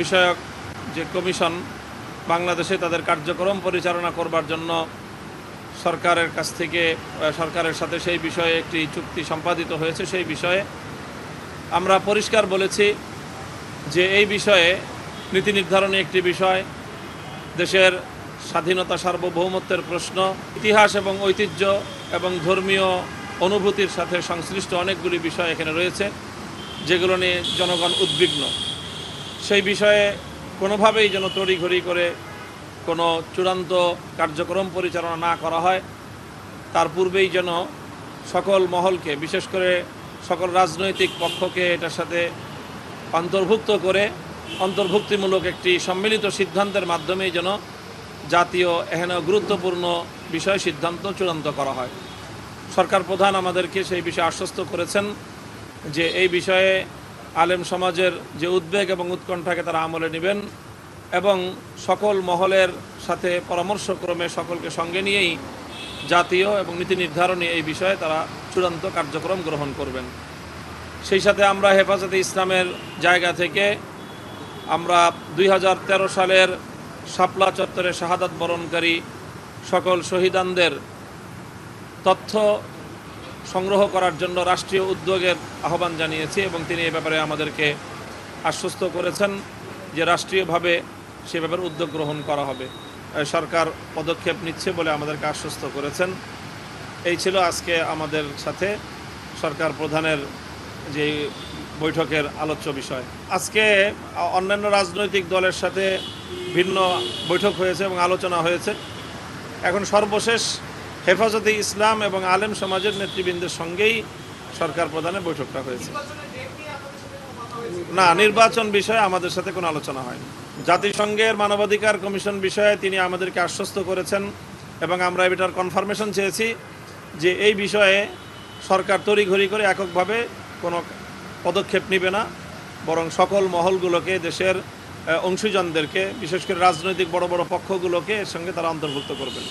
বিষয়ক যে কমিশন বাংলাদেশে তাদের কার্যক্রম পরিচালনা করবার জন্য সরকারের কাছ থেকে সরকারের সাথে সেই বিষয়ে একটি চুক্তি সম্পাদিত হয়েছে। সেই বিষয়ে আমরা পরিষ্কার বলেছি যে এই বিষয়ে নীতি নির্ধারণী একটি বিষয়, দেশের স্বাধীনতা সার্বভৌমত্বের প্রশ্ন, ইতিহাস এবং ঐতিহ্য এবং ধর্মীয় অনুভূতির সাথে সংশ্লিষ্ট অনেকগুলি বিষয় এখানে রয়েছে, যেগুলো নিয়ে জনগণ উদ্বিগ্ন। সেই বিষয়ে কোনোভাবেই যেন তড়িঘড়ি করে কোনো চূড়ান্ত কার্যক্রম পরিচালনা না করা হয়। তার পূর্বেই যেন সকল মহলকে, বিশেষ করে সকল রাজনৈতিক পক্ষকে এটার সাথে অন্তর্ভুক্ত করে অন্তর্ভুক্তিমূলক একটি সম্মিলিত সিদ্ধান্তের মাধ্যমেই যেন জাতীয়, এহেন গুরুত্বপূর্ণ বিষয় সিদ্ধান্ত চূড়ান্ত করা হয়। সরকার প্রধান আমাদেরকে সেই বিষয়ে আশ্বস্ত করেছেন যে এই বিষয়ে আলেম সমাজের যে উদ্বেগ এবং উৎকণ্ঠাকে তারা আমলে নেবেন এবং সকল মহলের সাথে পরামর্শক্রমে সকলকে সঙ্গে নিয়েই জাতীয় এবং নীতি নির্ধারণী এই বিষয়ে তারা চূড়ান্ত কার্যক্রম গ্রহণ করবেন। সেই সাথে আমরা হেফাজতে ইসলামের জায়গা থেকে আমরা দুই হাজার তেরো সালের শাপলা চত্বরে শাহাদাত বরণকারী সকল শহীদানদের তথ্য সংগ্রহ করার জন্য রাষ্ট্রীয় উদ্যোগের আহ্বান জানিয়েছি এবং তিনি এ ব্যাপারে আমাদেরকে আশ্বস্ত করেছেন যে রাষ্ট্রীয়ভাবে সে ব্যাপারে উদ্যোগ গ্রহণ করা হবে। সরকার পদক্ষেপ নিচ্ছে বলে আমাদেরকে আশ্বস্ত করেছেন। এই ছিল আজকে আমাদের সাথে সরকার প্রধানের যে বৈঠকের আলোচ্য বিষয়। আজকে অন্যান্য রাজনৈতিক দলের সাথে ভিন্ন বৈঠক হয়েছে এবং আলোচনা হয়েছে। এখন সর্বশেষ হেফাজতে ইসলাম এবং আলেম সমাজের নেতৃবৃন্দের সঙ্গেই সরকার প্রধানের বৈঠকটা হয়েছে। না, নির্বাচন বিষয়ে আমাদের সাথে কোনো আলোচনা হয়নি। জাতিসংঘের মানবাধিকার কমিশন বিষয়ে তিনি আমাদেরকে আশ্বস্ত করেছেন এবং আমরা এটার কনফার্মেশন চেয়েছি যে এই বিষয়ে সরকার তড়িঘড়ি করে এককভাবে কোনো পদক্ষেপ নেবে না, বরং সকল মহলগুলোকে, দেশের অংশীজনদেরকে, বিশেষ করে রাজনৈতিক বড় বড় পক্ষগুলোকে এর সঙ্গে তারা অন্তর্ভুক্ত করবেন।